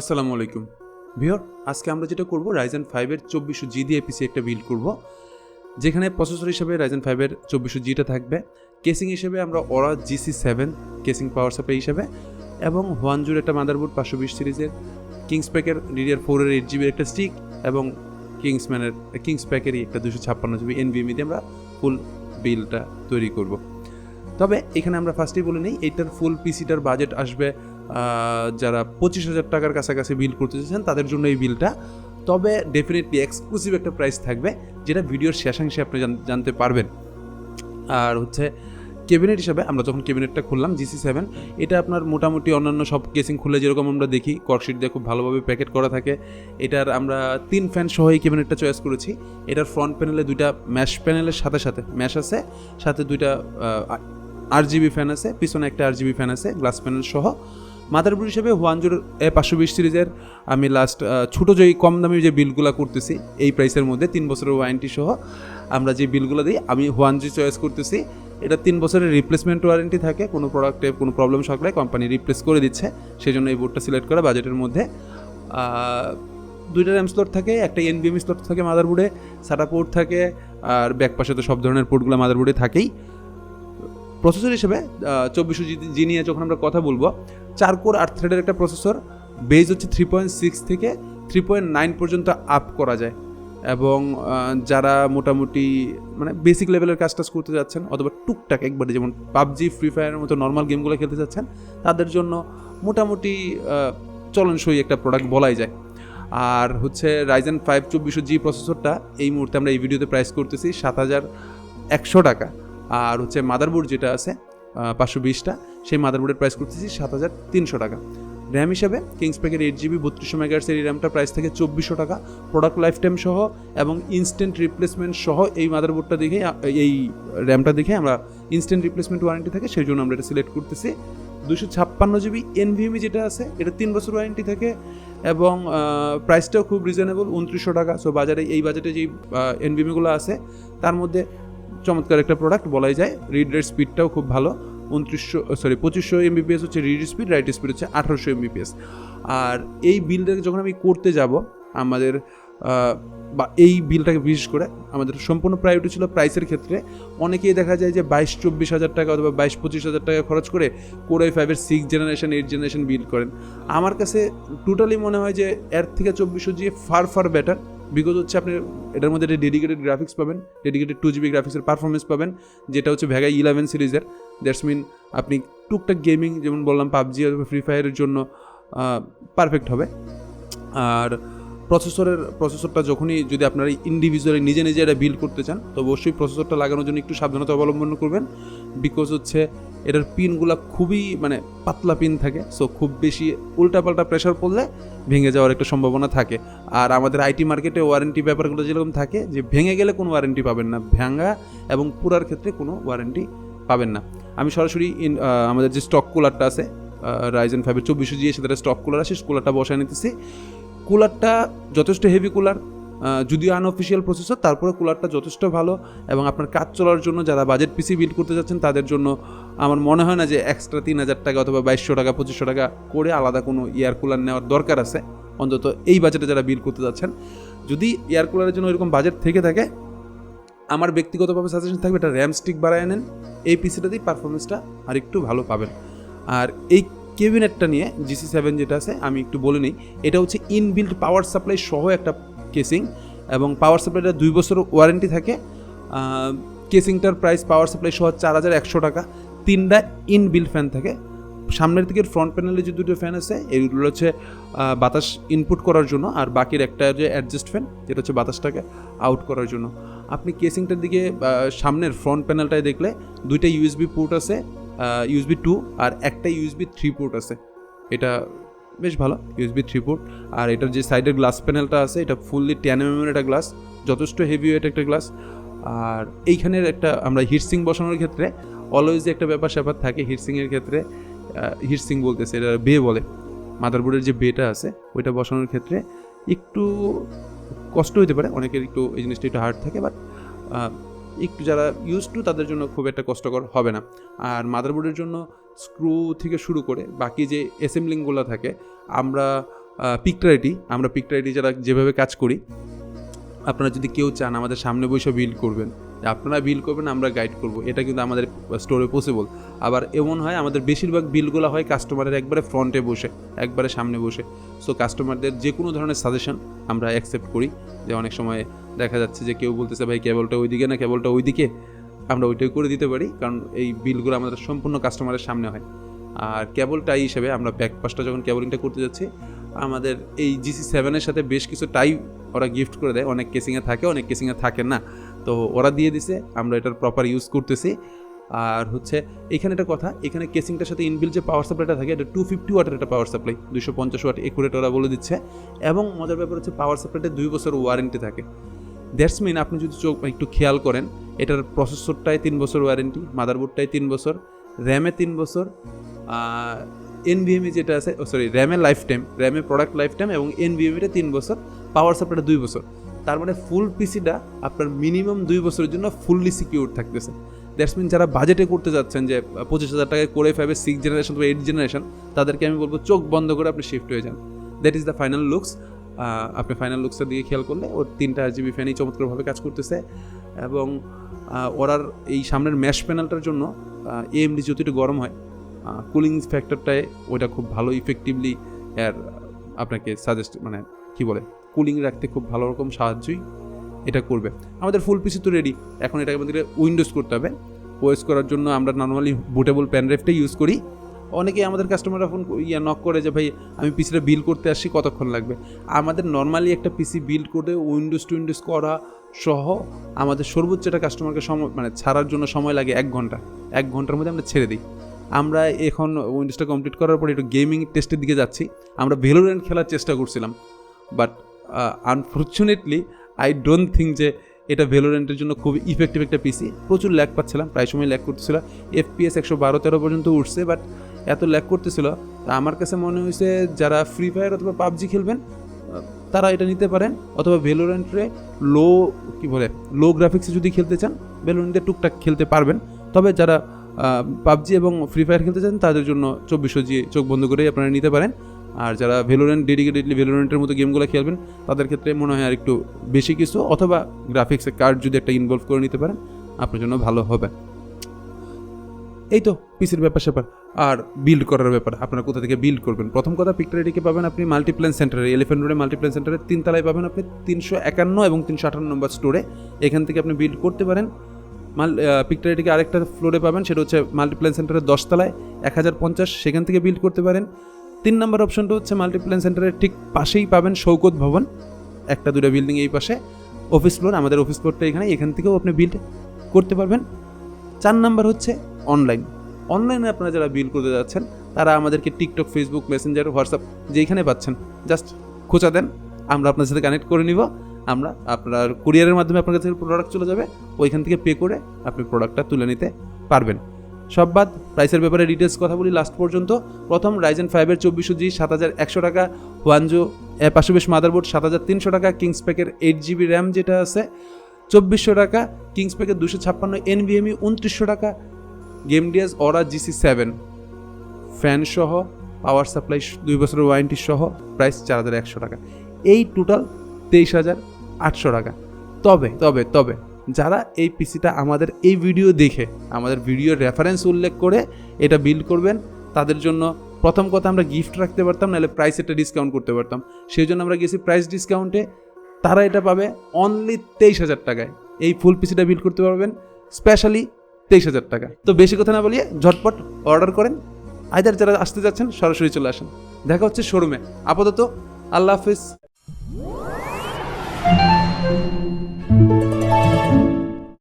আসসালামু আলাইকুম। ভিওর আজকে আমরা যেটা করব রাইজেন ফাইভের চব্বিশশো জি দিয়ে পিসি একটা বিল্ড করব, যেখানে প্রসেসর হিসেবে রাইজেন ফাইভের চব্বিশশো জিটা থাকবে কেসিং হিসেবে আমরা ওরা GC seven casing power supply হিসেবে, এবং ওয়ানজুর একটা মাদারবোর্ড পাঁচশো বিশ সিরিজের কিংস প্যাকের ডিডিআর ফোরের এইট জিবির একটা স্টিক এবং কিংসম্যানের কিংস প্যাকেরই একটা দুশো ছাপ্পান্ন জিবি এনভিএমি দিয়ে আমরা ফুল বিলটা তৈরি করব। তবে এখানে আমরা ফার্স্টেই বলে নিই এইটার ফুল পিসিটার বাজেট আসবে যারা পঁচিশ হাজার টাকার কাছাকাছি বিল করতে চাইছেন, তাদের জন্য এই বিলটা। তবে ডেফিনেটলি এক্সক্লুসিভ একটা প্রাইস থাকবে, যেটা ভিডিওর শেষাংশে আপনি জানতে পারবেন। আর হচ্ছে ক্যাবিনেট হিসাবে আমরা যখন ক্যাবিনেটটা খুললাম জিসি সেভেন এটা আপনার মোটামুটি অন্যান্য সব কেসিং খুলে যেরকম আমরা দেখি কর্কশিট দিয়ে খুব ভালোভাবে প্যাকেট করা থাকে। এটার আমরা তিন ফ্যান সহ এই ক্যাবিনেটটা চয়েস করেছি। এটার ফ্রন্ট প্যানেলে দুইটা ম্যাশ প্যানেলের সাথে সাথে ম্যাশ আছে, সাথে দুইটা আর জিবি ফ্যান আছে, পিছনে একটা আর জিবি ফ্যান আছে গ্লাস প্যানেল সহ। মাদারবোর্ড হিসেবে ওয়ানজোর এ পাঁচশো বিশ সিরিজের আমি লাস্ট ছোটো যে কম দামি যে বিলগুলো করতেছি, এই প্রাইসের মধ্যে তিন বছরের ওয়ারেন্টি সহ আমরা যে বিলগুলো দিই, আমি ওয়ানজি চয়েস করতেছি। এটা তিন বছরের রিপ্লেসমেন্ট ওয়ারেন্টি থাকে, কোনো প্রোডাক্টে কোনো প্রবলেম থাকলে কোম্পানি রিপ্লেস করে দিচ্ছে। সেই জন্য এই বোর্ডটা সিলেক্ট করা বাজেটের মধ্যে। দুইটা র্যাম স্লট থাকে, একটা এনবিএম স্লট থাকে মাদারবোর্ডে সাটা পোর্ট থাকে, আর ব্যাক পাশে তো সব ধরনের পোর্টগুলো মাদারবোর্ডে থাকেই। প্রসেসর হিসেবে চব্বিশশো জি নিয়ে যখন আমরা কথা বলব, চার কোর আট থ্রেডের একটা প্রসেসর বেজ হচ্ছে থ্রি পয়েন্ট সিক্স থেকে থ্রি পয়েন্ট নাইন পর্যন্ত আপ করা যায়। এবং যারা মোটামুটি মানে বেসিক লেভেলের কাজ টাজ করতে যাচ্ছেন, অথবা টুকটাক একবারে যেমন পাবজি ফ্রি ফায়ারের মতো নর্মাল গেমগুলো খেলতে যাচ্ছেন, তাদের জন্য মোটামুটি চলনসই একটা প্রোডাক্ট বলাই যায়। আর হচ্ছে রাইজেন ফাইভ চব্বিশশো জি প্রসেসরটা এই মুহূর্তে আমরা এই ভিডিওতে প্রাইস করতেছি সাত হাজার একশো টাকা। আর হচ্ছে মাদারবোর্ড যেটা আছে পাঁচশো বিশটা, সেই মাদারবোর্ডের প্রাইস করতেছি সাত হাজার তিনশো টাকা। র্যাম হিসাবে কিংস প্যাকের এইট জিবি বত্রিশশো মেগাহার্সের এই র্যামটা প্রাইস থেকে চব্বিশশো টাকা। প্রোডাক্ট লাইফ টাইম সহ এবং ইনস্ট্যান্ট রিপ্লেসমেন্ট সহ এই মাদারবোর্ডটা দেখে, এই র্যামটা দেখে আমরা ইনস্ট্যান্ট রিপ্লেসমেন্ট ওয়ারেন্টি থাকে, সেই জন্য আমরা এটা সিলেক্ট করতেছি। দুশো ছাপ্পান্ন জিবি এনভিএমি যেটা আছে, এটা তিন বছর ওয়ারেন্টি থাকে এবং প্রাইসটাও খুব রিজনেবল উনত্রিশশো টাকা। সো বাজারে, এই বাজেটে যেই এনভিএমিগুলো আছে, তার মধ্যে চমৎকার একটা প্রোডাক্ট বলাই যায়। রিড রেট স্পিডটাও খুব ভালো। উনত্রিশশো সরি পঁচিশশো এমবিপিএস হচ্ছে রিড স্পিড রাইট স্পিড হচ্ছে আঠারোশো এমবিপিএস আর এই বিলটাকে যখন আমি করতে যাব, আমাদের বা এই বিলটাকে বিশেষ করে, আমাদের সম্পূর্ণ প্রায়োরিটি ছিল প্রাইসের ক্ষেত্রে। অনেকেই দেখা যায় যে বাইশ চব্বিশ হাজার টাকা অথবা বাইশ পঁচিশ হাজার টাকা খরচ করে কোরআই ফাইভের six generation eight generation build করেন। আমার কাছে টোটালি মনে হয় যে এর থেকে চব্বিশশো জিয়ে ফার ফার বেটার বিকজ হচ্ছে আপনি এটার মধ্যে একটা ডেডিকেটেড গ্রাফিক্স পাবেন ডেডিকেটেড টু জিবি গ্রাফিক্সের পারফরমেন্স পাবেন, যেটা হচ্ছে ভ্যাগা ইলেভেন সিরিজের দ্যাটস মিন আপনি টুকটাক গেমিং যেমন বললাম পাবজি অথবা ফ্রি ফায়ারের জন্য পারফেক্ট হবে। আর প্রসেসরের প্রসেসরটা যখনই যদি আপনারা ইন্ডিভিজুয়ালি নিজে নিজে এটা বিল্ড করতে চান, তো অবশ্যই প্রসেসরটা লাগানোর জন্য একটু সাবধানতা অবলম্বন করবেন। বিকজ হচ্ছে এটার পিনগুলো খুবই মানে পাতলা পিন থাকে সো খুব বেশি উল্টাপাল্টা প্রেশার পড়লে ভেঙে যাওয়ার একটা সম্ভাবনা থাকে। আর আমাদের আইটি মার্কেটে ওয়ারেন্টি ব্যাপারগুলো যেরকম থাকে, যে ভেঙে গেলে কোনো ওয়ারেন্টি পাবেন না, ভাঙা এবং পুরার ক্ষেত্রে কোনো ওয়ারেন্টি পাবেন না। আমি সরাসরি আমাদের যে স্টক কুলারটা আছে রাইজেন ফাইভের চব্বিশশো জিএ সেটা স্টক কুলার আছে কুলারটা বসায় নিতেছি। কুলারটা যথেষ্ট হেভি কুলার যদিও আনঅফিসিয়াল প্রসেসর তারপরে কুলারটা যথেষ্ট ভালো এবং আপনার কাজ চলার জন্য যারা বাজেট পিসি বিল্ড করতে যাচ্ছেন, তাদের জন্য আমার মনে হয় না যে এক্সট্রা তিন হাজার টাকা অথবা বাইশশো টাকা, পঁচিশশো টাকা করে আলাদা কোনো এয়ার কুলার নেওয়ার দরকার আছে। অন্তত এই বাজেটে যারা বিল করতে যাচ্ছেন, যদি এয়ার কুলারের জন্য এরকম বাজেট থেকে থাকে, আমার ব্যক্তিগতভাবে সাজেশন থাকবে এটা র্যাম স্টিক বাড়ায় নেন, এই পিসিটাতেই পারফরমেন্সটা আর একটু ভালো পাবেন। আর এই কেবিনেটটা নিয়ে, জিসি সেভেন যেটা আছে, আমি একটু বলে নিই। এটা হচ্ছে ইনবিল্ড পাওয়ার সাপ্লাই সহ একটা কেসিং এবং পাওয়ার সাপ্লাইটা দুই বছর ওয়ারেন্টি থাকে। কেসিংটার প্রাইস পাওয়ার সাপ্লাই সহ চার হাজার একশো টাকা। তিনটা ইনবিল্ড ফ্যান থাকে। সামনের দিকের ফ্রন্ট প্যানেলে যে দুটো ফ্যান আছে, এগুলো হচ্ছে বাতাস ইনপুট করার জন্য আর বাকির একটা যে অ্যাডজাস্ট ফ্যান যেটা হচ্ছে বাতাসটাকে আউট করার জন্য। আপনি কেসিংটার দিকে সামনের ফ্রন্ট প্যানেলটায় দেখলে দুইটা ইউএসবি পোর্ট আছে ইউএসবি টু আর একটা ইউএসবি থ্রি পোর্ট আছে। এটা বেশ ভালো ইউএসবি থ্রি পোর্ট আর এটার যে সাইডের গ্লাস প্যানেলটা আছে, এটা ফুললি টেন এম এর একটা গ্লাস যথেষ্ট হেভি ওয়েট একটা গ্লাস আর এইখানের একটা আমরা হিটসিং বসানোর ক্ষেত্রে অলওয়েজ একটা ব্যাপার স্যাপার থাকে হিটসিংয়ের ক্ষেত্রে হিটসিং বলতেছে, এটা বে বলে। মাদারবোর্ডের যে বেটা আছে, ওইটা বসানোর ক্ষেত্রে একটু কষ্ট হতে পারে, অনেকের একটু এই জিনিসটা একটু হার্ড থাকে বাট একটু যারা ইউজ টু তাদের জন্য খুব একটা কষ্টকর হবে না। আর মাদারবোর্ডের জন্য স্ক্রু থেকে শুরু করে বাকি যে অ্যাসেম্বলিংগুলো থাকে, আমরা পিকটারিটি আমরা পিকটারিটি যারা যেভাবে কাজ করি, আপনারা যদি কেউ চান আমাদের সামনে বসে বিল্ড করবেন। আপনারা বিল করবেন, আমরা গাইড করব। এটা কিন্তু আমাদের স্টোরে পসিবল আবার এমন হয়, আমাদের বেশিরভাগ বিলগুলো হয় কাস্টমারের একবারে ফ্রন্টে বসে, একবারে সামনে বসে। সো কাস্টমারদের যে কোনো ধরনের সাজেশন আমরা অ্যাকসেপ্ট করি। যে অনেক সময় দেখা যাচ্ছে যে কেউ বলতেছে, ভাই কেবলটা ওইদিকে না কেবলটা ওইদিকে। আমরা ওইটাই করে দিতে পারি, কারণ এই বিলগুলো আমাদের সম্পূর্ণ কাস্টমারের সামনে হয়। আর কেবল টাই হিসেবে আমরা ব্যাক পাসটা যখন কেবলিংটা করতে যাচ্ছি, আমাদের এই জিসি সেভেনের সাথে বেশ কিছু টাই ওরা গিফট করে দেয়। অনেক কেসিংয়ে থাকে, অনেক কেসিংয়ে থাকে না। তো ওরা দিয়ে দিছে, আমরা এটার প্রপার ইউজ করতেছি। আর হচ্ছে, এখানে একটা কথা, এখানে কেসিংটার সাথে ইনবিল যে পাওয়ার সাপ্লাইটা থাকে, এটা টু ফিফটি ওয়াটের একটা পাওয়ার সাপ্লাই দুশো পঞ্চাশ ওয়াট একুরেট ওরা বলে দিচ্ছে। এবং মজার ব্যাপার হচ্ছে পাওয়ার সাপ্লাইটা দুই বছর ওয়ারেন্টি থাকে। দ্যাটস মিন আপনি যদি চোখ একটু খেয়াল করেন, এটার প্রসেসরটাই তিন বছর ওয়ারেন্টি মাদারবোর্ডটাই তিন বছর র্যামে তিন বছর এনভিএমই যেটা আছে সরি র্যামের লাইফ টাইম র্যামের প্রোডাক্ট লাইফ টাইম এবং এনভিএমিটা তিন বছর পাওয়ার সাপ্লাইটা দুই বছর। তার মানে ফুল পিসিটা আপনার মিনিমাম দুই বছরের জন্য ফুললি সিকিউর থাকতেছে। দ্যাটস মিন যারা বাজেটে করতে যাচ্ছেন যে পঁচিশ হাজার টাকায় করে ফাইভের সিক্স জেনারেশন বা এইট জেনারেশন তাদেরকে আমি বলব চোখ বন্ধ করে আপনি শিফট হয়ে যান। That is the final looks আপনি ফাইনাল লুকসের দিকে খেয়াল করলে ওর তিনটা জিবি ফ্যানই চমৎকারভাবে কাজ করতেছে এবং ওরার এই সামনের ম্যাশ প্যানেলটার জন্য এএমডি যদি একটু গরম হয় কুলিং ফ্যাক্টরটায় ওইটা খুব ভালো ইফেক্টিভলি এর আপনাকে সাজেস্ট মানে কি বলে কুলিং রাখতে খুব ভালো রকম সাহায্যই এটা করবে। আমাদের ফুল পিসি তো রেডি এখন এটাকে আমাদের উইন্ডোজ করতে হবে। ওয়েস করার জন্য আমরা নর্মালি বুটেবল প্যানড্রাইভটাই ইউজ করি। অনেকেই আমাদের কাস্টমাররা ফোন ইয়া নক করে যে, ভাই, আমি পিসিটা বিল করতে আসছি, কতক্ষণ লাগবে? আমাদের নর্মালি একটা পিসি বিল্ড করে উইন্ডোজ টু উইন্ডোজ করা সহ আমাদের সর্বোচ্চ একটা কাস্টমারকে সময় মানে ছাড়ার জন্য সময় লাগে এক ঘণ্টা। এক ঘণ্টার মধ্যে আমরা ছেড়ে দিই। আমরা এখন উইন্ডোজটা কমপ্লিট করার পরে একটু গেমিং টেস্টের দিকে যাচ্ছি। আমরা ভেলোরেন্ট খেলার চেষ্টা করছিলাম। But unfortunately I don't think যে এটা ভেলোরেন্টের জন্য খুব ইফেক্টিভ একটা পিসি প্রচুর ল্যাক পাচ্ছিলাম, প্রায় সময় ল্যাক করতেছিল। এফপিএস একশো বারো তেরো পর্যন্ত উঠছে বাট এত ল্যাক করতেছিল। তা আমার কাছে মনে হয়েছে, যারা ফ্রি ফায়ার অথবা পাবজি খেলবেন তারা এটা নিতে পারেন। অথবা ভেলোরেন্টে লো কি বলে লো গ্রাফিক্সে যদি খেলতে চান ভেলোরেন্টে টুকটাক খেলতে পারবেন। তবে যারা পাবজি এবং ফ্রি ফায়ার খেলতে চান, তাদের জন্য চব্বিশশো জি চোখ বন্ধ করেই আপনারা নিতে পারেন। আর যারা ভেলোরেন্ট ডেডিকেটেডলি ভেলোরেন্টের মতো গেমগুলো খেলবেন, তাদের ক্ষেত্রে মনে হয় আর একটু বেশি কিছু, অথবা গ্রাফিক্সের কার্ড যদি একটা ইনভলভ করে নিতে পারেন, আপনার জন্য ভালো হবে। এই তো পিসির ব্যাপার স্যাপার। আর বিল্ড করার ব্যাপার, আপনারা কোথা থেকে বিল্ড করবেন? প্রথম কথা পিকটারিটিকে পাবেন আপনি মাল্টিপ্ল্যান সেন্টারে এলিফেন্ট রোডে মাল্টিপ্ল্যান সেন্টারে তিনতলায় পাবেন আপনি তিনশো একান্ন এবং তিনশো আটান্ন নম্বর স্টোরে এখান থেকে আপনি বিল্ড করতে পারেন। মাল পিকটারিটিকে আরেকটা ফ্লোরে পাবেন, সেটা হচ্ছে মাল্টিপ্ল্যান সেন্টারের দশতলায় এক হাজার পঞ্চাশ, সেখান থেকে বিল্ড করতে পারেন। তিন নম্বর অপশনটা হচ্ছে মাল্টিপ্ল্যান সেন্টারের ঠিক পাশেই পাবেন শৌকত ভবন। একটা, দুটো বিল্ডিং এই পাশে। অফিস ফ্লোর আমাদের অফিস ফ্লোরটা এখানে এখান থেকেও আপনি বিল্ড করতে পারবেন। চার নাম্বার হচ্ছে অনলাইন অনলাইনে আপনারা যারা বিল করতে যাচ্ছেন, তারা আমাদেরকে টিকটক ফেসবুক মেসেঞ্জার হোয়াটসঅ্যাপ যেইখানে পাচ্ছেন জাস্ট খোঁচা দেন। আমরা আপনার সাথে কানেক্ট করে নিব। আমরা আপনার কুরিয়ারের মাধ্যমে আপনার কাছে প্রোডাক্ট চলে যাবে। ওইখান থেকে পে করে আপনি প্রোডাক্টটা তুলে নিতে পারবেন। সব বাদ প্রাইসের ব্যাপারে ডিটেলস কথা বলি লাস্ট পর্যন্ত। প্রথম রাইজেন ফাইভের চব্বিশশো জি সাত হাজার একশো টাকা। ওয়ানজো পাশে বেশ মাদারবোর্ড সাত হাজার তিনশো টাকা। কিংস প্যাকের এইট জিবি র্যাম যেটা আছে, চব্বিশশো টাকা। কিংস প্যাকের দুশো ছাপ্পান্ন এনভিএমই উনত্রিশশো টাকা। Gamdias Aura GC seven fan সহ পাওয়ার সাপ্লাই দুই বছরের ওয়ারেন্টি সহ প্রাইস চার হাজার একশো টাকা। এই টোটাল তেইশ হাজার আটশো টাকা। তবে তবে তবে যারা এই পিসিটা আমাদের এই ভিডিও দেখে, আমাদের ভিডিওর রেফারেন্স উল্লেখ করে এটা বিল্ড করবেন, তাদের জন্য প্রথম কথা আমরা গিফট রাখতে পারতাম, নাহলে প্রাইস একটা ডিসকাউন্ট করতে পারতাম। সেই জন্য আমরা গেছি প্রাইস ডিসকাউন্টে তারা এটা পাবে অনলি তেইশ হাজার টাকায়। এই ফুল পিসিটা বিল্ড করতে পারবেন স্পেশালি তেইশ হাজার টাকা তো বেশি কথা না বলিয়ে ঝটপট অর্ডার করেন আইদার যারা আসতে যাচ্ছেন, সরাসরি চলে আসেন। দেখা হচ্ছে শোরুমে আপাতত আল্লাহ হাফিজ।